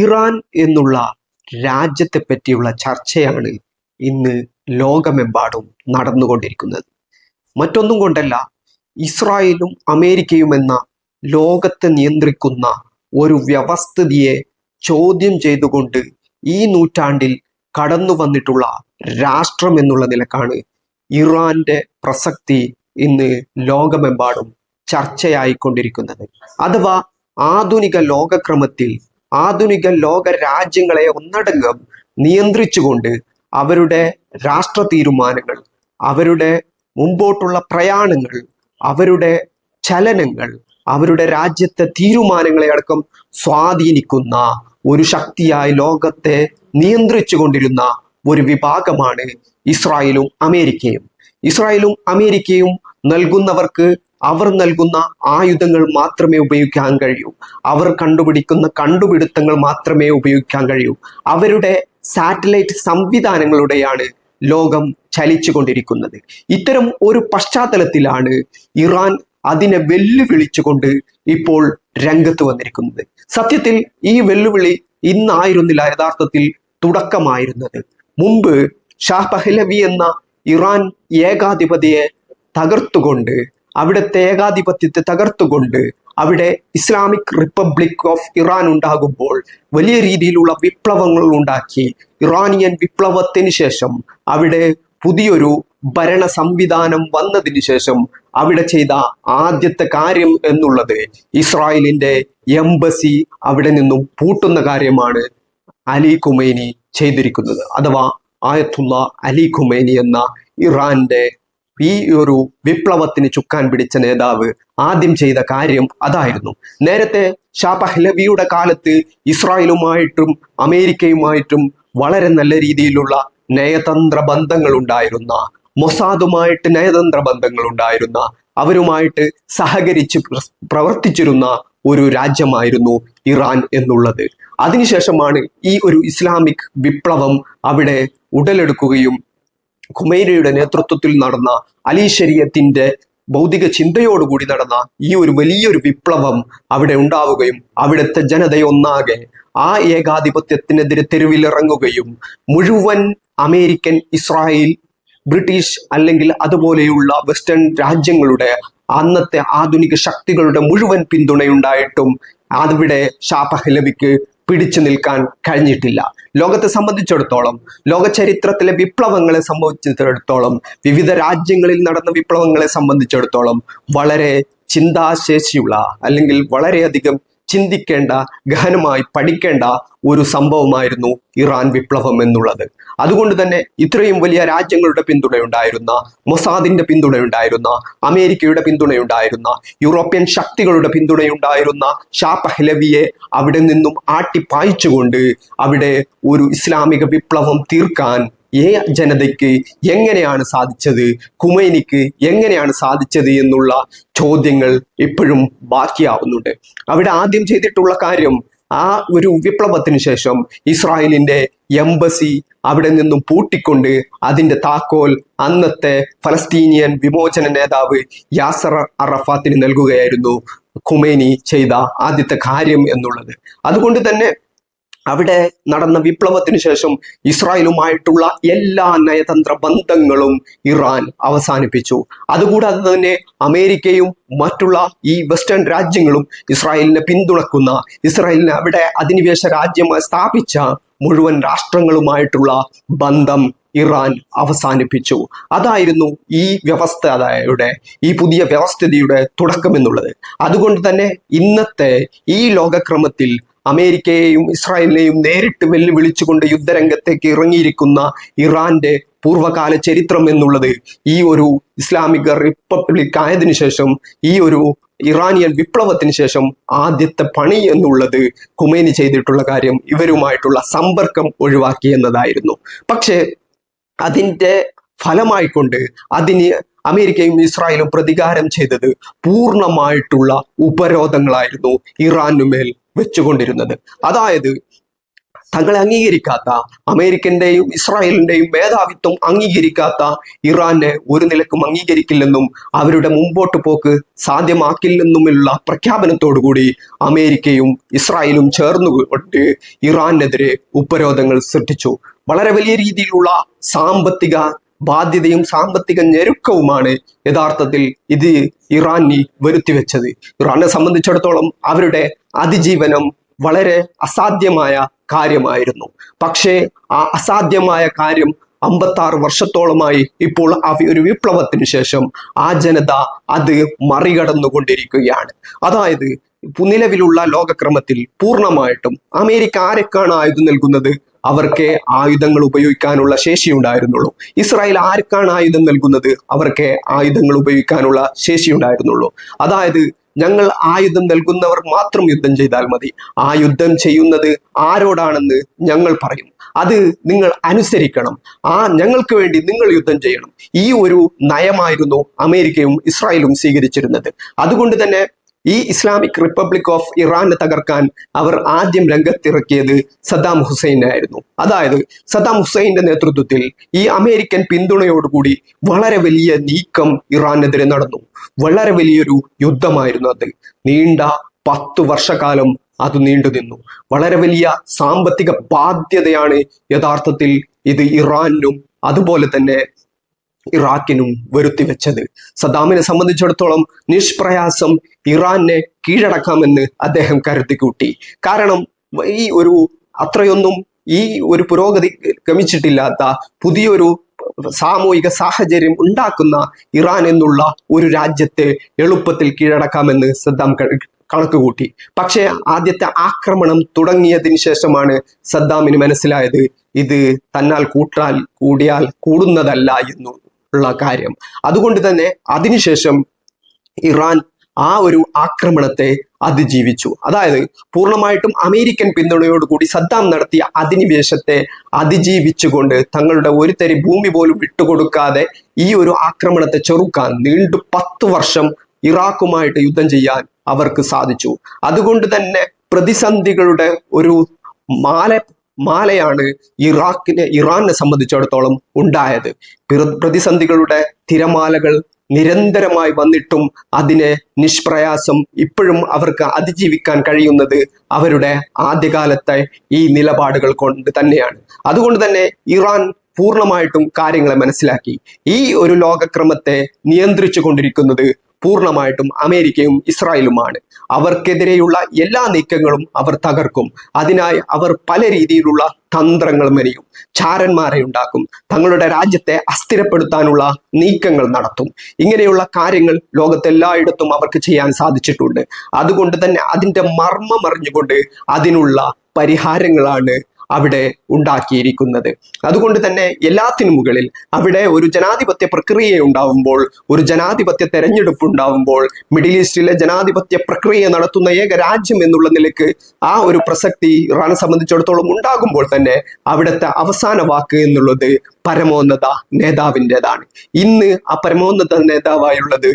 Iran എന്നുള്ള രാജ്യത്തെ പറ്റിയുള്ള ചർച്ചയാണ് ഇന്ന് ലോകമെമ്പാടും നടന്നുകൊണ്ടിരിക്കുന്നത്. മറ്റൊന്നും കൊണ്ടല്ല ഇസ്രായേലും അമേരിക്കയും എന്ന ലോകത്തെ നിയന്ത്രിക്കുന്ന ഒരു വ്യവസ്ഥിതിയെ ചോദ്യം ചെയ്തുകൊണ്ട് ഈ നൂറ്റാണ്ടിൽ കടന്നു വന്നിട്ടുള്ള രാഷ്ട്രം എന്നുള്ള നിലക്കാണ് ഇറാന്റെ പ്രസക്തി ഇന്ന് ലോകമെമ്പാടും ചർച്ചയായിക്കൊണ്ടിരിക്കുന്നത്. അഥവാ ആധുനിക ലോകക്രമത്തിൽ ആധുനിക ലോക രാജ്യങ്ങളെ ഒന്നടങ്കം നിയന്ത്രിച്ചുകൊണ്ട് അവരുടെ രാഷ്ട്ര തീരുമാനങ്ങൾ അവരുടെ മുമ്പോട്ടുള്ള പ്രയാണങ്ങൾ അവരുടെ ചലനങ്ങൾ അവരുടെ രാജ്യത്തെ തീരുമാനങ്ങളെ അടക്കം സ്വാധീനിക്കുന്ന ഒരു ശക്തിയായി ലോകത്തെ നിയന്ത്രിച്ചു കൊണ്ടിരുന്ന ഒരു വിഭാഗമാണ് ഇസ്രായേലും അമേരിക്കയും. ഇസ്രായേലും അമേരിക്കയും നൽകുന്നവർക്ക് അവർ നൽകുന്ന ആയുധങ്ങൾ മാത്രമേ ഉപയോഗിക്കാൻ കഴിയൂ. അവർ കണ്ടുപിടിക്കുന്ന കണ്ടുപിടുത്തങ്ങൾ മാത്രമേ ഉപയോഗിക്കാൻ കഴിയൂ. അവരുടെ സാറ്റലൈറ്റ് സംവിധാനങ്ങളുടെയാണ് ലോകം ചലിച്ചുകൊണ്ടിരിക്കുന്നത് ഇത്തരം ഒരു പശ്ചാത്തലത്തിലാണ് ഇറാൻ അതിനെ വെല്ലുവിളിച്ചുകൊണ്ട് ഇപ്പോൾ രംഗത്ത് വന്നിരിക്കുന്നത്. സത്യത്തിൽ ഈ വെല്ലുവിളി ഇന്നായിരുന്നില്ല യഥാർത്ഥത്തിൽ തുടക്കമായിരുന്നത്. മുമ്പ് ഷാ പഹ്ലവി എന്ന ഇറാൻ ഏകാധിപതിയെ തകർത്തുകൊണ്ട് അവിടുത്തെ ഏകാധിപത്യത്തെ തകർത്തുകൊണ്ട് അവിടെ ഇസ്ലാമിക് റിപ്പബ്ലിക് ഓഫ് ഇറാൻ ഉണ്ടാകുമ്പോൾ വലിയ രീതിയിലുള്ള വിപ്ലവങ്ങൾ ഉണ്ടാക്കി. ഇറാനിയൻ വിപ്ലവത്തിന് ശേഷം അവിടെ പുതിയൊരു ഭരണ സംവിധാനം വന്നതിന് ശേഷം അവിടെ ചെയ്ത ആദ്യത്തെ കാര്യം എന്നുള്ളത് ഇസ്രായേലിന്റെ എംബസി അവിടെ നിന്നും പൂട്ടുന്ന കാര്യമാണ് അലി ഖുമൈനി ചെയ്തിരിക്കുന്നത്. അഥവാ ആയത്തുള്ള അലി ഖുമൈനി എന്ന ഇറാന്റെ ഈ ഒരു വിപ്ലവത്തിന് ചുക്കാൻ പിടിച്ച നേതാവ് ആദ്യം ചെയ്ത കാര്യം അതായിരുന്നു. നേരത്തെ ഷാ പഹ്ലവിയുടെ കാലത്ത് ഇസ്രായേലുമായിട്ടും അമേരിക്കയുമായിട്ടും വളരെ നല്ല രീതിയിലുള്ള നയതന്ത്ര ബന്ധങ്ങൾ ഉണ്ടായിരുന്ന മൊസാദുമായിട്ട് നയതന്ത്ര ബന്ധങ്ങൾ ഉണ്ടായിരുന്ന അവരുമായിട്ട് സഹകരിച്ച് പ്രവർത്തിച്ചിരുന്ന ഒരു രാജ്യമായിരുന്നു ഇറാൻ എന്നുള്ളത്. അതിനുശേഷമാണ് ഈ ഒരു ഇസ്ലാമിക് വിപ്ലവം അവിടെ ഉടലെടുക്കുകയും ഖുമൈനയുടെ നേതൃത്വത്തിൽ നടന്ന അലി ശരീരത്തിന്റെ ഭൗതിക ചിന്തയോടുകൂടി നടന്ന ഈ ഒരു വലിയൊരു വിപ്ലവം അവിടെ ഉണ്ടാവുകയും അവിടുത്തെ ജനതയൊന്നാകെ ആ ഏകാധിപത്യത്തിനെതിരെ തെരുവിലിറങ്ങുകയും മുഴുവൻ അമേരിക്കൻ ഇസ്രായേൽ ബ്രിട്ടീഷ് അല്ലെങ്കിൽ അതുപോലെയുള്ള വെസ്റ്റേൺ രാജ്യങ്ങളുടെ അന്നത്തെ ആധുനിക ശക്തികളുടെ മുഴുവൻ പിന്തുണയുണ്ടായിട്ടും അവിടെ ഷാ പഹ്ലവിക്ക് പിടിച്ചു നിൽക്കാൻ കഴിഞ്ഞിട്ടില്ല. ലോകത്തെ സംബന്ധിച്ചിടത്തോളം ലോക ചരിത്രത്തിലെ വിപ്ലവങ്ങളെ സംബന്ധിച്ചിടത്തോളം വിവിധ രാജ്യങ്ങളിൽ നടന്ന വിപ്ലവങ്ങളെ സംബന്ധിച്ചിടത്തോളം വളരെ ചിന്താശേഷിയുള്ള അല്ലെങ്കിൽ വളരെയധികം ചിന്തിക്കേണ്ട ഗഹനമായി പഠിക്കേണ്ട ഒരു സംഭവമായിരുന്നു ഇറാൻ വിപ്ലവം എന്നുള്ളത്. അതുകൊണ്ട് തന്നെ ഇത്രയും വലിയ രാജ്യങ്ങളുടെ പിന്തുണയുണ്ടായിരുന്ന മൊസാദിന്റെ പിന്തുണയുണ്ടായിരുന്ന അമേരിക്കയുടെ പിന്തുണയുണ്ടായിരുന്ന യൂറോപ്യൻ ശക്തികളുടെ പിന്തുണയുണ്ടായിരുന്ന ഷാ പഹ്ലവിയെ അവിടെ നിന്നും ആട്ടിപ്പായിച്ചുകൊണ്ട് അവിടെ ഒരു ഇസ്ലാമിക വിപ്ലവം തീർക്കാൻ ഏ ജനതയ്ക്ക് എങ്ങനെയാണ് സാധിച്ചത്? കുമൈനിക്ക് എങ്ങനെയാണ് സാധിച്ചത് എന്നുള്ള ചോദ്യങ്ങൾ ഇപ്പോഴും ബാക്കിയാവുന്നുണ്ട്. അവിടെ ആദ്യം ചെയ്തിട്ടുള്ള കാര്യം ആ ഒരു വിപ്ലവത്തിന് ശേഷം ഇസ്രായേലിന്റെ എംബസി അവിടെ നിന്നും പൂട്ടിക്കൊണ്ട് അതിന്റെ താക്കോൽ അന്നത്തെ ഫലസ്തീനിയൻ വിമോചന നേതാവ് യാസർ അറഫാത്തിന് നൽകുകയായിരുന്നു ഖുമൈനി ചെയ്ത ആദ്യത്തെ കാര്യം എന്നുള്ളത്. അതുകൊണ്ട് തന്നെ അവിടെ നടന്ന വിപ്ലവത്തിന് ശേഷം ഇസ്രായേലുമായിട്ടുള്ള എല്ലാ നയതന്ത്ര ബന്ധങ്ങളും ഇറാൻ അവസാനിപ്പിച്ചു. അതുകൂടാതെ തന്നെ അമേരിക്കയും മറ്റുള്ള ഈ വെസ്റ്റേൺ രാജ്യങ്ങളും ഇസ്രായേലിനെ പിന്തുണക്കുന്ന ഇസ്രായേലിനെ അവിടെ അധിനിവേശ രാജ്യമായി സ്ഥാപിച്ച മുഴുവൻ രാഷ്ട്രങ്ങളുമായിട്ടുള്ള ബന്ധം ഇറാൻ അവസാനിപ്പിച്ചു. അതായിരുന്നു ഈ വ്യവസ്ഥയുടെ ഈ പുതിയ വ്യവസ്ഥിതിയുടെ തുടക്കം എന്നുള്ളത് അതുകൊണ്ട് തന്നെ ഇന്നത്തെ ഈ ലോകക്രമത്തിൽ അമേരിക്കയെയും ഇസ്രായേലിനെയും നേരിട്ട് വെല്ലുവിളിച്ചുകൊണ്ട് യുദ്ധരംഗത്തേക്ക് ഇറങ്ങിയിരിക്കുന്ന ഇറാന്റെ പൂർവകാല ചരിത്രം എന്നുള്ളത് ഈ ഒരു ഇസ്ലാമിക റിപ്പബ്ലിക് ആയതിനു ശേഷം ഈ ഒരു ഇറാനിയൻ വിപ്ലവത്തിന് ശേഷം ആദ്യത്തെ പണി എന്നുള്ളത് ഖുമൈനി ചെയ്തിട്ടുള്ള കാര്യം ഇവരുമായിട്ടുള്ള സമ്പർക്കം ഒഴിവാക്കി എന്നതായിരുന്നു. പക്ഷേ അതിന്റെ ഫലമായിക്കൊണ്ട് അതിന് അമേരിക്കയും ഇസ്രായേലും പ്രതികാരം ചെയ്തത് പൂർണമായിട്ടുള്ള ഉപരോധങ്ങളായിരുന്നു ഇറാനുമേൽ വെച്ചുകൊണ്ടിരുന്നത്. അതായത് തങ്ങളെ അംഗീകരിക്കാത്ത അമേരിക്കന്റെയും ഇസ്രായേലിന്റെയും മേധാവിത്വം അംഗീകരിക്കാത്ത ഇറാനെ ഒരു നിലക്കും അംഗീകരിക്കില്ലെന്നും അവരുടെ മുമ്പോട്ട് പോക്ക് സാധ്യമാക്കില്ലെന്നുമുള്ള പ്രഖ്യാപനത്തോടുകൂടി അമേരിക്കയും ഇസ്രായേലും ചേർന്നുകൊണ്ട് ഇറാനെതിരെ ഉപരോധങ്ങൾ സൃഷ്ടിച്ചു. വളരെ വലിയ രീതിയിലുള്ള സാമ്പത്തിക ബാധ്യതയും സാമ്പത്തിക ഞെരുക്കവുമാണ് യഥാർത്ഥത്തിൽ ഇത് ഇറാനി വരുത്തിവെച്ചത്. ഇറാനെ സംബന്ധിച്ചിടത്തോളം അവരുടെ അതിജീവനം വളരെ അസാധ്യമായ കാര്യമായിരുന്നു. പക്ഷേ ആ അസാധ്യമായ കാര്യം അമ്പത്തി ആറ് വർഷത്തോളമായി ഇപ്പോൾ ഒരു വിപ്ലവത്തിന് ശേഷം ആ ജനത അത് മറികടന്നുകൊണ്ടിരിക്കുകയാണ്. അതായത് നിലവിലുള്ള ലോകക്രമത്തിൽ പൂർണമായിട്ടും അമേരിക്ക ആരൊക്കെയാണ് ആയുധം നൽകുന്നത്? അവർക്ക് ആയുധങ്ങൾ ഉപയോഗിക്കാനുള്ള ശേഷി ഉണ്ടായിരുന്നുള്ളൂ ഇസ്രായേൽ ആർക്കാണ് ആയുധം നൽകുന്നത്? അവർക്ക് ആയുധങ്ങൾ ഉപയോഗിക്കാനുള്ള ശേഷി ഉണ്ടായിരുന്നുള്ളൂ അതായത് ഞങ്ങൾ ആയുധം നൽകുന്നവർ മാത്രം യുദ്ധം ചെയ്താൽ മതി. ആ യുദ്ധം ചെയ്യുന്നത് ആരോടാണെന്ന് ഞങ്ങൾ പറയും. അത് നിങ്ങൾ അനുസരിക്കണം. ആ ഞങ്ങൾക്ക് വേണ്ടി നിങ്ങൾ യുദ്ധം ചെയ്യണം. ഈ ഒരു നയമായിരുന്നു അമേരിക്കയും ഇസ്രായേലും സ്വീകരിച്ചിരുന്നത്. അതുകൊണ്ട് തന്നെ ഈ ഇസ്ലാമിക് റിപ്പബ്ലിക് ഓഫ് ഇറാനെ തകർക്കാൻ അവർ ആദ്യം രംഗത്തിറക്കിയത് സദ്ദാം ഹുസൈനായിരുന്നു. അതായത് സദ്ദാം ഹുസൈന്റെ നേതൃത്വത്തിൽ ഈ അമേരിക്കൻ പിന്തുണയോടുകൂടി വളരെ വലിയ നീക്കം ഇറാനെതിരെ നടന്നു. വളരെ വലിയൊരു യുദ്ധമായിരുന്നു അത്. നീണ്ട പത്തു വർഷക്കാലം അത് നീണ്ടു നിന്നു. വളരെ വലിയ സാമ്പത്തിക ബാധ്യതയാണ് യഥാർത്ഥത്തിൽ ഇത് ഇറാനും അതുപോലെ തന്നെ ഇറാഖിനും വരുത്തി വരുത്തിവെച്ചത്. സദാമിനെ സംബന്ധിച്ചിടത്തോളം നിഷ്പ്രയാസം ഇറാനെ കീഴടക്കാമെന്ന് അദ്ദേഹം കരുതിക്കൂട്ടി കാരണം ഈ ഒരു അത്രയൊന്നും ഈ ഒരു പുരോഗതി ഗമിച്ചിട്ടില്ലാത്ത പുതിയൊരു സാമൂഹിക സാഹചര്യം ഉണ്ടാക്കുന്ന ഇറാൻ എന്നുള്ള ഒരു രാജ്യത്തെ എളുപ്പത്തിൽ കീഴടക്കാമെന്ന് സദ്ദാം കണക്ക് കൂട്ടി. പക്ഷേ ആദ്യത്തെ ആക്രമണം തുടങ്ങിയതിന് ശേഷമാണ് സദ്ദാമിന് മനസ്സിലായത് ഇത് തന്നാൽ കൂട്ടാൽ കൂടിയാൽ കൂടുന്നതല്ല എന്നു. ഉള്ള കാര്യം. അതുകൊണ്ട് തന്നെ അതിനുശേഷം ഇറാൻ ആ ഒരു ആക്രമണത്തെ അതിജീവിച്ചു. അതായത് പൂർണമായിട്ടും അമേരിക്കൻ പിന്തുണയോടുകൂടി സദ്ദാം നടത്തിയ അധിനിവേശത്തെ അതിജീവിച്ചുകൊണ്ട് തങ്ങളുടെ ഒരു തരി ഭൂമി പോലും വിട്ടുകൊടുക്കാതെ ഈ ഒരു ആക്രമണത്തെ ചെറുക്കാൻ നീണ്ടു പത്ത് വർഷം ഇറാഖുമായിട്ട് യുദ്ധം ചെയ്യാൻ അവർക്ക് സാധിച്ചു. അതുകൊണ്ട് തന്നെ പ്രതിസന്ധികളുടെ ഒരു മാല മാലയാണ് ഇറാഖിനെ ഇറാനെ സംബന്ധിച്ചിടത്തോളം ഉണ്ടായത്. പ്രതിസന്ധികളുടെ തിരമാലകൾ നിരന്തരമായി വന്നിട്ടും അതിനെ നിഷ്പ്രയാസം ഇപ്പോഴും അവർക്ക് അതിജീവിക്കാൻ കഴിയുന്നത് അവരുടെ ആദ്യകാലത്തെ ഈ നിലപാടുകൾ കൊണ്ട് തന്നെയാണ്. അതുകൊണ്ട് തന്നെ ഇറാൻ പൂർണമായിട്ടും കാര്യങ്ങളെ മനസ്സിലാക്കി. ഈ ഒരു ലോകക്രമത്തെ നിയന്ത്രിച്ചു കൊണ്ടിരിക്കുന്നത് പൂർണമായിട്ടും അമേരിക്കയും ഇസ്രായേലുമാണ്. അവർക്കെതിരെയുള്ള എല്ലാ നീക്കങ്ങളും അവർ തകർക്കും. അതിനായി അവർ പല രീതിയിലുള്ള തന്ത്രങ്ങൾ മെനയും ചാരന്മാരെ ഉണ്ടാക്കും. തങ്ങളുടെ രാജ്യത്തെ അസ്ഥിരപ്പെടുത്താനുള്ള നീക്കങ്ങൾ നടത്തും. ഇങ്ങനെയുള്ള കാര്യങ്ങൾ ലോകത്തെല്ലായിടത്തും അവർക്ക് ചെയ്യാൻ സാധിച്ചിട്ടുണ്ട്. അതുകൊണ്ട് തന്നെ അതിന്റെ മർമ്മം അറിഞ്ഞുകൊണ്ട് അതിനുള്ള പരിഹാരങ്ങളാണ് അവിടെ ഉണ്ടാക്കിയിരിക്കുന്നത്. അതുകൊണ്ട് തന്നെ എല്ലാത്തിനും മുകളിൽ അവിടെ ഒരു ജനാധിപത്യ പ്രക്രിയ ഉണ്ടാവുമ്പോൾ ഒരു ജനാധിപത്യ തെരഞ്ഞെടുപ്പ് ഉണ്ടാവുമ്പോൾ മിഡിൽ ഈസ്റ്റിലെ ജനാധിപത്യ പ്രക്രിയ നടത്തുന്ന ഏക രാജ്യം എന്നുള്ള നിലയ്ക്ക് ആ ഒരു പ്രസക്തി ഇറാനെ സംബന്ധിച്ചിടത്തോളം ഉണ്ടാകുമ്പോൾ തന്നെ അവിടുത്തെ അവസാന വാക്ക് എന്നുള്ളത് പരമോന്നത നേതാവിന്റെതാണ്. ഇന്ന് ആ പരമോന്നത നേതാവായുള്ളത്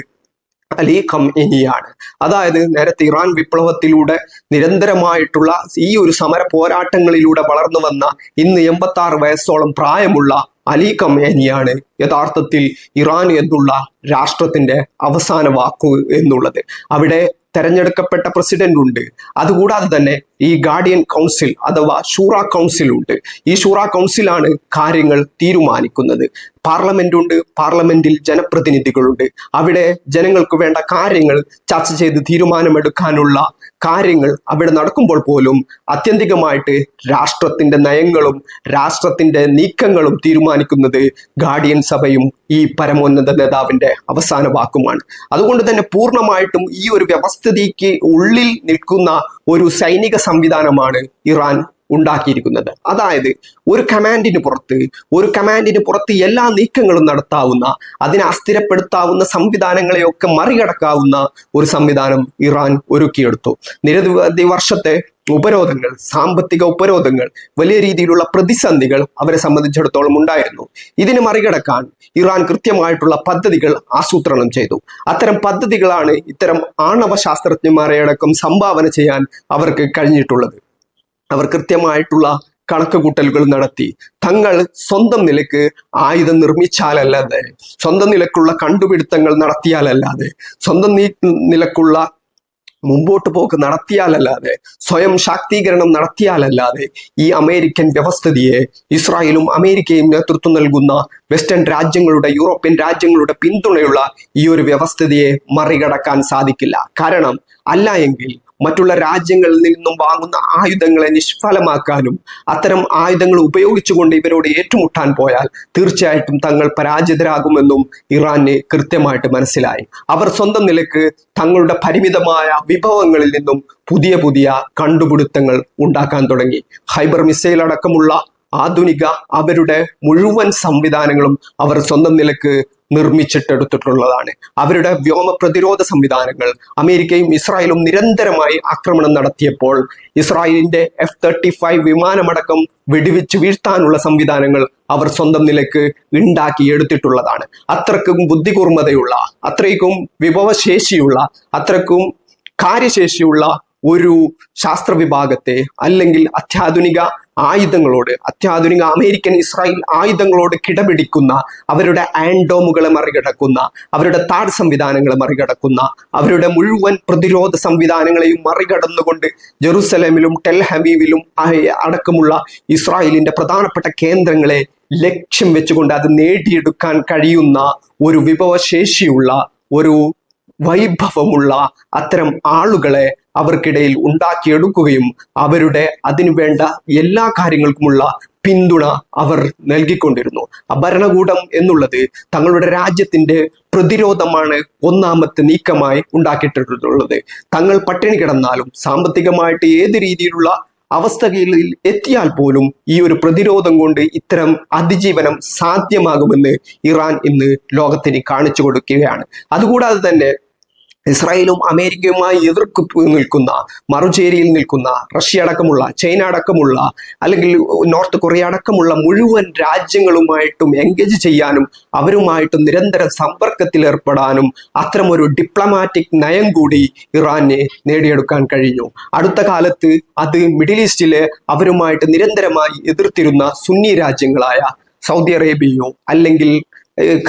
അലി ഖംഇനിയാണ് അതായത് നേരത്തെ ഇറാൻ വിപ്ലവത്തിലൂടെ നിരന്തരമായിട്ടുള്ള ഈ ഒരു സമര പോരാട്ടങ്ങളിലൂടെ വളർന്നു വന്ന ഇന്ന് എൺപത്തി ആറ് വയസ്സോളം പ്രായമുള്ള അലി കമേനിയാണ് യഥാർത്ഥത്തിൽ ഇറാൻ എന്നുള്ള രാഷ്ട്രത്തിന്റെ അവസാന വാക്കു എന്നുള്ളത്. അവിടെ തെരഞ്ഞെടുക്കപ്പെട്ട പ്രസിഡന്റ് ഉണ്ട് അതുകൂടാതെ തന്നെ ഈ ഗാർഡിയൻ കൗൺസിൽ അഥവാ ഷൂറ കൗൺസിൽ ഉണ്ട് ഈ ഷൂറ കൗൺസിലാണ് കാര്യങ്ങൾ തീരുമാനിക്കുന്നത്. പാർലമെന്റ് ഉണ്ട് പാർലമെന്റിൽ ജനപ്രതിനിധികളുണ്ട്. അവിടെ ജനങ്ങൾക്ക് വേണ്ട കാര്യങ്ങൾ ചർച്ച ചെയ്ത് തീരുമാനമെടുക്കാനുള്ള കാര്യങ്ങൾ അവിടെ നടക്കുമ്പോൾ പോലും അത്യന്തികമായിട്ട് രാഷ്ട്രത്തിന്റെ നയങ്ങളും രാഷ്ട്രത്തിന്റെ നീക്കങ്ങളും തീരുമാനിക്കുന്നത് ഗാർഡിയൻ സഭയും ഈ പരമോന്നത നേതാവിന്റെ അവസാന വാക്കുമാണ്. അതുകൊണ്ട് തന്നെ പൂർണമായിട്ടും ഈ ഒരു വ്യവസ്ഥിതിക്ക് ഉള്ളിൽ നിൽക്കുന്ന ഒരു സൈനിക സംവിധാനമാണ് ഇറാൻ ഉണ്ടാക്കിയിരിക്കുന്നത്. അതായത് ഒരു കമാൻഡിന് പുറത്ത് ഒരു കമാൻഡിന് പുറത്ത് എല്ലാ നീക്കങ്ങളും നടത്താവുന്ന അതിനെ അസ്ഥിരപ്പെടുത്താവുന്ന സംവിധാനങ്ങളെയൊക്കെ മറികടക്കാവുന്ന ഒരു സംവിധാനം ഇറാൻ ഒരുക്കിയെടുത്തു. നിരവധി വർഷത്തെ ഉപരോധങ്ങൾ സാമ്പത്തിക ഉപരോധങ്ങൾ വലിയ രീതിയിലുള്ള പ്രതിസന്ധികൾ അവരെ സംബന്ധിച്ചിടത്തോളം ഉണ്ടായിരുന്നു. ഇതിനെ മറികടക്കാൻ ഇറാൻ കൃത്യമായിട്ടുള്ള പദ്ധതികൾ ആസൂത്രണം ചെയ്തു. അത്തരം പദ്ധതികളാണ് ഇത്തരം ആണവ ശാസ്ത്രജ്ഞന്മാരെ അടക്കം സംഭാവന ചെയ്യാൻ അവർക്ക് കഴിഞ്ഞിട്ടുള്ളത്. അവർ കൃത്യമായിട്ടുള്ള കണക്കുകൂട്ടലുകൾ നടത്തി. തങ്ങൾ സ്വന്തം നിലയ്ക്ക് ആയുധം നിർമ്മിച്ചാലല്ലാതെ സ്വന്തം നിലക്കുള്ള കണ്ടുപിടുത്തങ്ങൾ നടത്തിയാലല്ലാതെ സ്വന്തം നിലക്കുള്ള മുമ്പോട്ട് പോക്ക് നടത്തിയാലല്ലാതെ സ്വയം ശാക്തീകരണം നടത്തിയാലല്ലാതെ ഈ അമേരിക്കൻ വ്യവസ്ഥിതിയെ ഇസ്രായേലും അമേരിക്കയും നേതൃത്വം നൽകുന്ന വെസ്റ്റേൺ രാജ്യങ്ങളുടെ യൂറോപ്യൻ രാജ്യങ്ങളുടെ പിന്തുണയുള്ള ഈ ഒരു വ്യവസ്ഥിതിയെ മറികടക്കാൻ സാധിക്കില്ല. കാരണം അല്ല എങ്കിൽ മറ്റുള്ള രാജ്യങ്ങളിൽ നിന്നും വാങ്ങുന്ന ആയുധങ്ങളെ നിഷ്ഫലമാക്കാനും അത്തരം ആയുധങ്ങൾ ഉപയോഗിച്ചുകൊണ്ട് ഇവരോട് ഏറ്റുമുട്ടാൻ പോയാൽ തീർച്ചയായിട്ടും തങ്ങൾ പരാജിതരാകുമെന്നും ഇറാന് കൃത്യമായിട്ട് മനസ്സിലായി. അവർ സ്വന്തം നിലയ്ക്ക് തങ്ങളുടെ പരിമിതമായ വിഭവങ്ങളിൽ നിന്നും പുതിയ പുതിയ കണ്ടുപിടുത്തങ്ങൾ ഉണ്ടാക്കാൻ തുടങ്ങി. ഹൈബർ മിസൈൽ അടക്കമുള്ള ആധുനിക അവരുടെ മുഴുവൻ സംവിധാനങ്ങളും അവർ സ്വന്തം നിലയ്ക്ക് നിർമ്മിച്ചിട്ടെടുത്തിട്ടുള്ളതാണ്. അവരുടെ വ്യോമ പ്രതിരോധ സംവിധാനങ്ങൾ അമേരിക്കയും ഇസ്രായേലും നിരന്തരമായി ആക്രമണം നടത്തിയപ്പോൾ ഇസ്രായേലിന്റെ എഫ് തേർട്ടി ഫൈവ് വിമാനമടക്കം വെടിവെച്ച് വീഴ്ത്താനുള്ള സംവിധാനങ്ങൾ അവർ സ്വന്തം നിലയ്ക്ക് ഉണ്ടാക്കി എടുത്തിട്ടുള്ളതാണ് അത്രക്കും ബുദ്ധികൂർമ്മതയുള്ള അത്രയ്ക്കും വിഭവശേഷിയുള്ള അത്രക്കും കാര്യശേഷിയുള്ള ഒരു ശാസ്ത്ര വിഭാഗത്തെ അല്ലെങ്കിൽ അത്യാധുനിക ആയുധങ്ങളോട് അത്യാധുനിക അമേരിക്കൻ ഇസ്രായേൽ ആയുധങ്ങളോട് കിടപിടിക്കുന്ന അവരുടെ ആൻഡോമുകളെ മറികടക്കുന്ന അവരുടെ താഴ് സംവിധാനങ്ങളെ മറികടക്കുന്ന അവരുടെ മുഴുവൻ പ്രതിരോധ സംവിധാനങ്ങളെയും മറികടന്നുകൊണ്ട് ജെറുസലേമിലും ടെൽഹബീവിലും ആയ- അടക്കമുള്ള ഇസ്രായേലിന്റെ പ്രധാനപ്പെട്ട കേന്ദ്രങ്ങളെ ലക്ഷ്യം വെച്ചുകൊണ്ട് അത് നേടിയെടുക്കാൻ കഴിയുന്ന ഒരു വിഭവശേഷിയുള്ള ഒരു വൈഭവമുള്ള അത്തരം ആളുകളെ അവർക്കിടയിൽ ഉണ്ടാക്കിയെടുക്കുകയും അവരുടെ അതിനുവേണ്ട എല്ലാ കാര്യങ്ങൾക്കുമുള്ള പിന്തുണ അവർ നൽകിക്കൊണ്ടിരുന്നു. ഭരണകൂടം എന്നുള്ളത് തങ്ങളുടെ രാജ്യത്തിന്റെ പ്രതിരോധമാണ് ഒന്നാമത്തെ നീക്കമായി ഉണ്ടാക്കിയിട്ടുള്ളത്. തങ്ങൾ പട്ടിണി കിടന്നാലും സാമ്പത്തികമായിട്ട് ഏത് രീതിയിലുള്ള അവസ്ഥകളിൽ എത്തിയാൽ പോലും ഈ ഒരു പ്രതിരോധം കൊണ്ട് ഇത്തരം അതിജീവനം സാധ്യമാകുമെന്ന് ഇറാൻ ഇന്ന് ലോകത്തിന് കാണിച്ചു കൊടുക്കുകയാണ്. അതുകൂടാതെ തന്നെ ഇസ്രായേലും അമേരിക്കയുമായി എതിർക്കു നിൽക്കുന്ന മറുചേരിയിൽ നിൽക്കുന്ന റഷ്യ അടക്കമുള്ള ചൈന അടക്കമുള്ള അല്ലെങ്കിൽ നോർത്ത് കൊറിയ അടക്കമുള്ള മുഴുവൻ രാജ്യങ്ങളുമായിട്ടും എൻഗേജ് ചെയ്യാനും അവരുമായിട്ടും നിരന്തര സമ്പർക്കത്തിൽ ഏർപ്പെടാനും അത്തരമൊരു ഡിപ്ലോമാറ്റിക് നയം കൂടി ഇറാന് നേടിയെടുക്കാൻ കഴിഞ്ഞു. അടുത്ത കാലത്ത് അത് മിഡിൽ ഈസ്റ്റിലെ അവരുമായിട്ട് നിരന്തരമായി എതിർത്തിരുന്ന സുന്നി രാജ്യങ്ങളായ സൗദി അറേബ്യയോ അല്ലെങ്കിൽ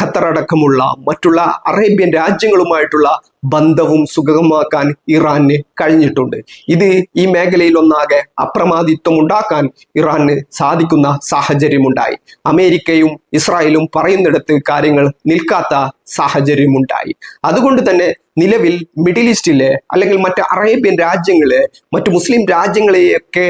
ഖത്തർ അടക്കമുള്ള മറ്റുള്ള അറേബ്യൻ രാജ്യങ്ങളുമായിട്ടുള്ള ബന്ധവും സുഗമമാക്കാൻ ഇറാന് കഴിഞ്ഞിട്ടുണ്ട്. ഇത് ഈ മേഖലയിൽ ഒന്നാകെ അപ്രമാദിത്വം ഉണ്ടാക്കാൻ ഇറാന് സാധിക്കുന്ന സാഹചര്യമുണ്ടായി. അമേരിക്കയും ഇസ്രായേലും പറയുന്നിടത്ത് കാര്യങ്ങൾ നിൽക്കാത്ത സാഹചര്യമുണ്ടായി. അതുകൊണ്ട് തന്നെ നിലവിൽ മിഡിൽ ഈസ്റ്റിലെ അല്ലെങ്കിൽ മറ്റ് അറേബ്യൻ രാജ്യങ്ങളെ മറ്റു മുസ്ലിം രാജ്യങ്ങളെയൊക്കെ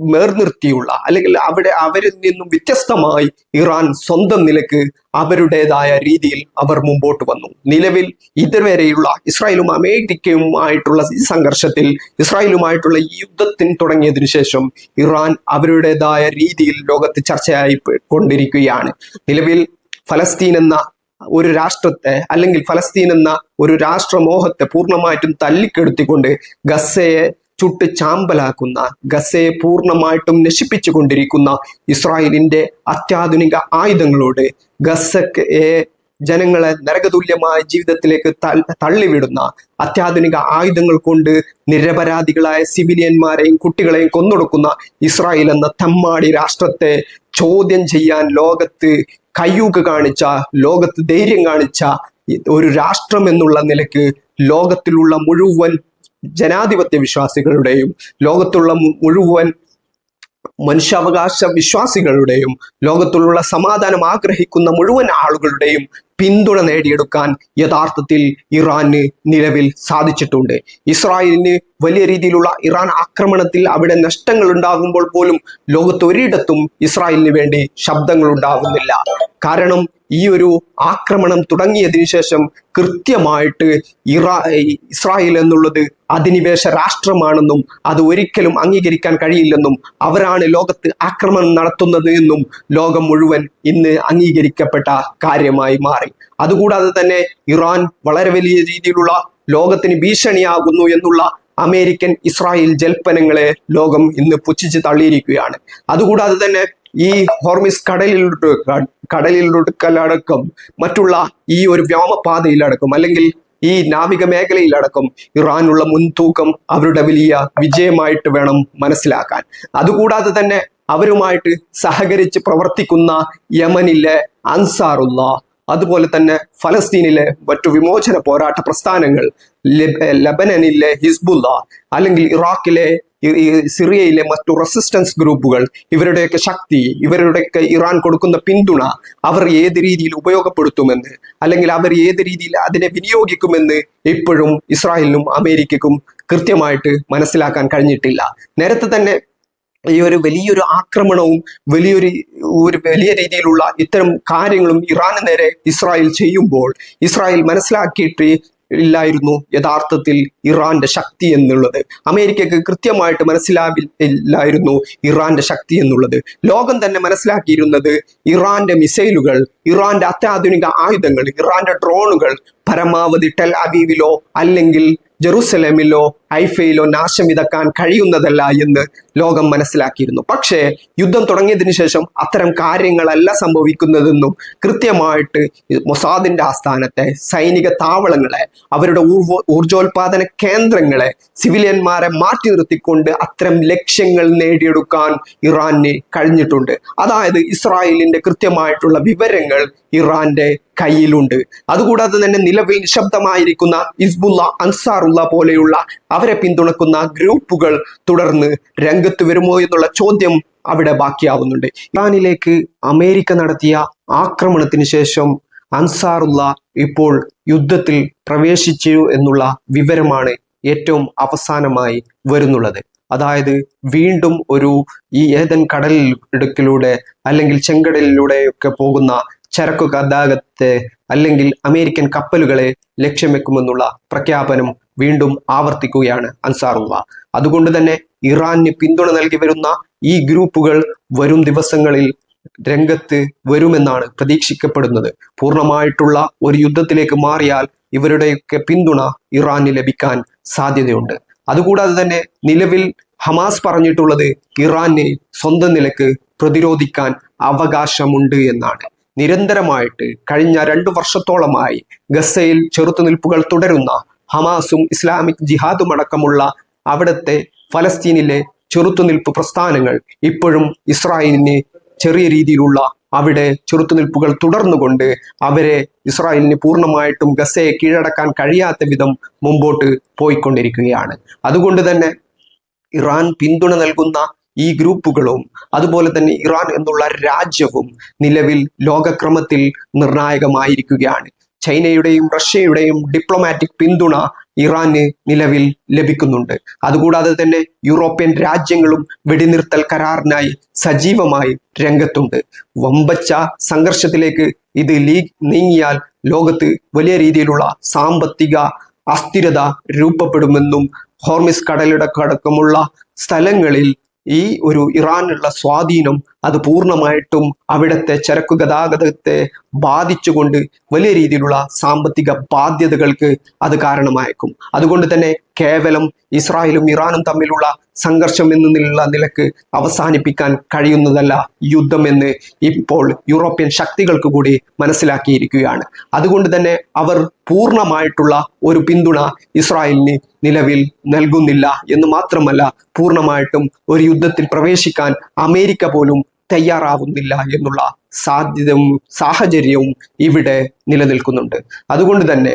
മേർനിർത്തിയുള്ള അല്ലെങ്കിൽ അവിടെ അവരിൽ നിന്നും വ്യത്യസ്തമായി ഇറാൻ സ്വന്തം നിലയ്ക്ക് അവരുടേതായ രീതിയിൽ അവർ മുമ്പോട്ട് വന്നു. നിലവിൽ ഇതുവരെയുള്ള ഇസ്രായേലും അമേരിക്കയുമായിട്ടുള്ള ഈ സംഘർഷത്തിൽ ഇസ്രായേലുമായിട്ടുള്ള ഈ യുദ്ധത്തിന് തുടങ്ങിയതിനു ശേഷം ഇറാൻ അവരുടേതായ രീതിയിൽ ലോകത്ത് ചർച്ചയായി കൊണ്ടിരിക്കുകയാണ്. നിലവിൽ ഫലസ്തീൻ എന്ന ഒരു രാഷ്ട്രത്തെ അല്ലെങ്കിൽ ഫലസ്തീൻ എന്ന ഒരു രാഷ്ട്രമോഹത്തെ പൂർണമായിട്ടും തല്ലിക്കെടുത്തിക്കൊണ്ട് ഗസയെ ചുട്ട് ചാമ്പലാക്കുന്ന ഗസയെ പൂർണമായിട്ടും നശിപ്പിച്ചു കൊണ്ടിരിക്കുന്ന ഇസ്രായേലിന്റെ അത്യാധുനിക ആയുധങ്ങളോട് ഗസക്ക് ജനങ്ങളെ നരകതുല്യമായ ജീവിതത്തിലേക്ക് തള്ളിവിടുന്ന അത്യാധുനിക ആയുധങ്ങൾ കൊണ്ട് നിരപരാധികളായ സിവിലിയന്മാരെയും കുട്ടികളെയും കൊന്നൊടുക്കുന്ന ഇസ്രായേൽ എന്ന തമ്മാടി രാഷ്ട്രത്തെ ചോദ്യം ചെയ്യാൻ ലോകത്ത് കയ്യൂക്ക് കാണിച്ച ലോകത്ത് ധൈര്യം കാണിച്ച ഒരു രാഷ്ട്രം എന്നുള്ള നിലയ്ക്ക് ലോകത്തിലുള്ള മുഴുവൻ ജനാധിപത്യ വിശ്വാസികളുടെയും ലോകത്തുള്ള മുഴുവൻ മനുഷ്യാവകാശ വിശ്വാസികളുടെയും ലോകത്തുള്ള സമാധാനം ആഗ്രഹിക്കുന്ന മുഴുവൻ ആളുകളുടെയും പിന്തുണ നേടിയെടുക്കാൻ യഥാർത്ഥത്തിൽ ഇറാന് നിലവിൽ സാധിച്ചിട്ടുണ്ട്. ഇസ്രായേലിന് വലിയ രീതിയിലുള്ള ഇറാൻ ആക്രമണത്തിൽ അവിടെ നഷ്ടങ്ങൾ ഉണ്ടാകുമ്പോൾ പോലും ലോകത്ത് ഒരിടത്തും ഇസ്രായേലിന് വേണ്ടി ശബ്ദങ്ങൾ ഉണ്ടാകുന്നില്ല. കാരണം ഈ ഒരു ആക്രമണം തുടങ്ങിയതിനു ശേഷം കൃത്യമായിട്ട് ഇറാ ഇസ്രായേൽ എന്നുള്ളത് അധിനിവേശ രാഷ്ട്രമാണെന്നും അത് ഒരിക്കലും അംഗീകരിക്കാൻ കഴിയില്ലെന്നും അവരാണ് ലോകത്ത് ആക്രമണം നടത്തുന്നത് എന്നും ലോകം മുഴുവൻ ഇന്ന് അംഗീകരിക്കപ്പെട്ട കാര്യമായി മാറി. അതുകൂടാതെ തന്നെ ഇറാൻ വളരെ വലിയ രീതിയിലുള്ള ലോകത്തിന് ഭീഷണിയാകുന്നു എന്നുള്ള അമേരിക്കൻ ഇസ്രായേൽ ജൽപ്പനങ്ങളെ ലോകം ഇന്ന് പുച്ഛിച്ച് തള്ളിയിരിക്കുകയാണ്. അതുകൂടാതെ തന്നെ ഈ ഹോർമിസ് കടലിലൊട്ട് കടലിലൊടുക്കലടക്കം മറ്റുള്ള ഈ ഒരു വ്യോമപാതയിലടക്കം അല്ലെങ്കിൽ ഈ നാവിക മേഖലയിലടക്കം ഇറാനുള്ള മുൻതൂക്കം അവരുടെ വലിയ വിജയമായിട്ട് വേണം മനസ്സിലാക്കാൻ. അതുകൂടാതെ തന്നെ അവരുമായിട്ട് സഹകരിച്ച് പ്രവർത്തിക്കുന്ന യമനിലെ അൻസാറുള്ള അതുപോലെ തന്നെ ഫലസ്തീനിലെ മറ്റു വിമോചന പോരാട്ട പ്രസ്ഥാനങ്ങൾ ലെബ- ലബനനിലെ ഹിസ്ബുല്ല അല്ലെങ്കിൽ ഇറാഖിലെ സിറിയയിലെ മറ്റു റെസിസ്റ്റൻസ് ഗ്രൂപ്പുകൾ ഇവരുടെയൊക്കെ ശക്തി ഇവരുടെയൊക്കെ ഇറാൻ കൊടുക്കുന്ന പിന്തുണ അവർ ഏത് രീതിയിൽ ഉപയോഗപ്പെടുത്തുമെന്ന് അല്ലെങ്കിൽ അവർ ഏത് രീതിയിൽ അതിനെ വിനിയോഗിക്കുമെന്ന് ഇപ്പോഴും ഇസ്രായേലിനും അമേരിക്കക്കും കൃത്യമായിട്ട് മനസ്സിലാക്കാൻ കഴിഞ്ഞിട്ടില്ല. നേരത്തെ തന്നെ ഈ ഒരു വലിയൊരു ആക്രമണവും വലിയൊരു ഒരു വലിയ രീതിയിലുള്ള ഇത്തരം കാര്യങ്ങളും ഇറാന് നേരെ ഇസ്രായേൽ ചെയ്യുമ്പോൾ ഇസ്രായേൽ മനസ്സിലാക്കിയിട്ട് ഇല്ലായിരുന്നു യഥാർത്ഥത്തിൽ ഇറാന്റെ ശക്തി എന്നുള്ളത്. അമേരിക്കക്ക് കൃത്യമായിട്ട് മനസ്സിലാവില്ലായിരുന്നു ഇറാന്റെ ശക്തി എന്നുള്ളത്. ലോകം തന്നെ മനസ്സിലാക്കിയിരുന്നത് ഇറാന്റെ മിസൈലുകൾ ഇറാന്റെ അത്യാധുനിക ആയുധങ്ങൾ ഇറാന്റെ ഡ്രോണുകൾ പരമാവധി ടെൽ അവീവിലോ അല്ലെങ്കിൽ ജെറുസലേമിലോ ഐഫയിലോ നാശം വിതക്കാൻ കഴിയുന്നതല്ല എന്ന് ലോകം മനസ്സിലാക്കിയിരുന്നു. പക്ഷേ യുദ്ധം തുടങ്ങിയതിനു ശേഷം അത്തരം കാര്യങ്ങളല്ല സംഭവിക്കുന്നതെന്നും കൃത്യമായിട്ട് മൊസാദിന്റെ ആസ്ഥാനത്തെ സൈനിക താവളങ്ങളെ അവരുടെ ഊർവ ഊർജോൽപാദന കേന്ദ്രങ്ങളെ സിവിലിയന്മാരെ മാറ്റി നിർത്തിക്കൊണ്ട് അത്തരം ലക്ഷ്യങ്ങൾ നേടിയെടുക്കാൻ ഇറാന് കഴിഞ്ഞിട്ടുണ്ട്. അതായത് ഇസ്രായേലിന്റെ കൃത്യമായിട്ടുള്ള വിവരങ്ങൾ ഇറാന്റെ കയ്യിലുണ്ട്. അതുകൂടാതെ തന്നെ നിലവിൽ നിശബ്ദമായിരിക്കുന്ന ഇസ്ബുല്ല അൻസാറുള്ള പോലെയുള്ള അവരെ പിന്തുണക്കുന്ന ഗ്രൂപ്പുകൾ തുടർന്ന് രംഗത്ത് വരുമോ എന്നുള്ള ചോദ്യം അവിടെ ബാക്കിയാവുന്നുണ്ട്. ഇറാനിലേക്ക് അമേരിക്ക നടത്തിയ ആക്രമണത്തിന് ശേഷം അൻസാറുള്ള ഇപ്പോൾ യുദ്ധത്തിൽ പ്രവേശിച്ചു എന്നുള്ള വിവരമാണ് ഏറ്റവും അവസാനമായി വരുന്നുള്ളത്. അതായത് വീണ്ടും ഒരു ഈ ഏതൻ കടലിൽ ഇടുക്കിലൂടെ അല്ലെങ്കിൽ ചെങ്കടലിലൂടെയൊക്കെ പോകുന്ന ചരക്കു ഗതാഗതത്തെ അല്ലെങ്കിൽ അമേരിക്കൻ കപ്പലുകളെ ലക്ഷ്യം വെക്കുമെന്നുള്ള പ്രഖ്യാപനം വീണ്ടും ആവർത്തിക്കുകയാണ് അൻസാറുള്ള. അതുകൊണ്ട് തന്നെ ഇറാന് പിന്തുണ നൽകി വരുന്ന ഈ ഗ്രൂപ്പുകൾ വരും ദിവസങ്ങളിൽ രംഗത്ത് വരുമെന്നാണ് പ്രതീക്ഷിക്കപ്പെടുന്നത്. പൂർണമായിട്ടുള്ള ഒരു യുദ്ധത്തിലേക്ക് മാറിയാൽ ഇവരുടെയൊക്കെ പിന്തുണ ഇറാന് ലഭിക്കാൻ സാധ്യതയുണ്ട്. അതുകൂടാതെ തന്നെ നിലവിൽ ഹമാസ് പറഞ്ഞിട്ടുള്ളത് ഇറാനെ സ്വന്തം നിലയ്ക്ക് പ്രതിരോധിക്കാൻ അവകാശമുണ്ട് എന്നാണ്. നിരന്തരമായിട്ട് കഴിഞ്ഞ രണ്ടു വർഷത്തോളമായി ഗസയിൽ ചെറുത്തുനിൽപ്പുകൾ തുടരുന്ന ഹമാസും ഇസ്ലാമിക് ജിഹാദും അടക്കമുള്ള അവിടുത്തെ ഫലസ്തീനിലെ ചെറുത്തുനിൽപ്പ് പ്രസ്ഥാനങ്ങൾ ഇപ്പോഴും ഇസ്രായേലിന് ചെറിയ രീതിയിലുള്ള അവിടെ ചെറുത്തുനിൽപ്പുകൾ തുടർന്നുകൊണ്ട് അവരെ ഇസ്രായേലിന് പൂർണമായിട്ടും ഗസയെ കീഴടക്കാൻ കഴിയാത്ത വിധം മുമ്പോട്ട് പോയിക്കൊണ്ടിരിക്കുകയാണ്. അതുകൊണ്ട് തന്നെ ഇറാൻ പിന്തുണ നൽകുന്ന ഈ ഗ്രൂപ്പുകളും അതുപോലെ തന്നെ ഇറാൻ എന്നുള്ള രാജ്യവും നിലവിൽ ലോകക്രമത്തിൽ നിർണായകമായിരിക്കുകയാണ്. ചൈനയുടെയും റഷ്യയുടെയും ഡിപ്ലോമാറ്റിക് പിന്തുണ ഇറാന് നിലവിൽ ലഭിക്കുന്നുണ്ട്. അതുകൂടാതെ തന്നെ യൂറോപ്യൻ രാജ്യങ്ങളും വെടിനിർത്തൽ കരാറിനായി സജീവമായി രംഗത്തുണ്ട്. വമ്പച്ച സംഘർഷത്തിലേക്ക് ഇത് ലീഗ് നീങ്ങിയാൽ ലോകത്ത് വലിയ രീതിയിലുള്ള സാമ്പത്തിക അസ്ഥിരത രൂപപ്പെടുമെന്നും ഹോർമിസ് കടലിടക്കടക്കമുള്ള സ്ഥലങ്ങളിൽ ഈ ഒരു ഇറാനുള്ള സ്വാധീനം അത് പൂർണമായിട്ടും അവിടുത്തെ ചരക്കു ഗതാഗതത്തെ ബാധിച്ചുകൊണ്ട് വലിയ രീതിയിലുള്ള സാമ്പത്തിക ബാധ്യതകൾക്ക് അത് കാരണമായേക്കും. അതുകൊണ്ട് തന്നെ കേവലം ഇസ്രായേലും ഇറാനും തമ്മിലുള്ള സംഘർഷം എന്നുള്ള നിലയ്ക്ക് അവസാനിപ്പിക്കാൻ കഴിയുന്നതല്ല യുദ്ധം എന്ന് ഇപ്പോൾ യൂറോപ്യൻ ശക്തികൾക്ക് കൂടി മനസ്സിലാക്കിയിരിക്കുകയാണ്. അതുകൊണ്ട് തന്നെ അവർ പൂർണമായിട്ടുള്ള ഒരു പിന്തുണ ഇസ്രായേലിന് നിലവിൽ നൽകുന്നില്ല എന്ന് മാത്രമല്ല പൂർണമായിട്ടും ഒരു യുദ്ധത്തിൽ പ്രവേശിക്കാൻ അമേരിക്ക പോലും തയ്യാറാവുന്നില്ല എന്നുള്ള സാധ്യതയും സാഹചര്യവും ഇവിടെ നിലനിൽക്കുന്നുണ്ട്. അതുകൊണ്ട് തന്നെ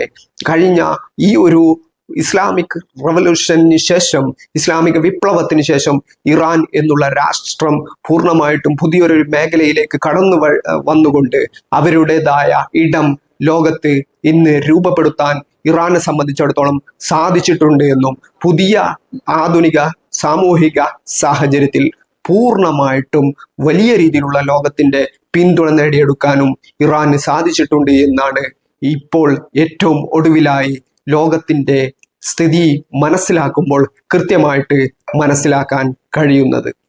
കഴിഞ്ഞ ഈ ഒരു ഇസ്ലാമിക് റവല്യൂഷന് ശേഷം ഇസ്ലാമിക വിപ്ലവത്തിന് ശേഷം ഇറാൻ എന്നുള്ള രാഷ്ട്രം പൂർണമായിട്ടും പുതിയൊരു മേഖലയിലേക്ക് കടന്നു വന്നുകൊണ്ട് അവരുടേതായ ഇടം ലോകത്ത് ഇന്ന് രൂപപ്പെടുത്താൻ ഇറാനെ സംബന്ധിച്ചിടത്തോളം സാധിച്ചിട്ടുണ്ട് എന്നും പുതിയ ആധുനിക സാമൂഹിക സാഹചര്യത്തിൽ പൂർണമായിട്ടും വലിയ രീതിയിലുള്ള ലോകത്തിന്റെ പിന്തുണ നേടിയെടുക്കാനും ഇറാന് സാധിച്ചിട്ടുണ്ട് എന്നാണ് ഇപ്പോൾ ഏറ്റവും ഒടുവിലായി ലോകത്തിന്റെ സ്ഥിതി മനസ്സിലാക്കുമ്പോൾ കൃത്യമായിട്ട് മനസ്സിലാക്കാൻ കഴിയുന്നത്.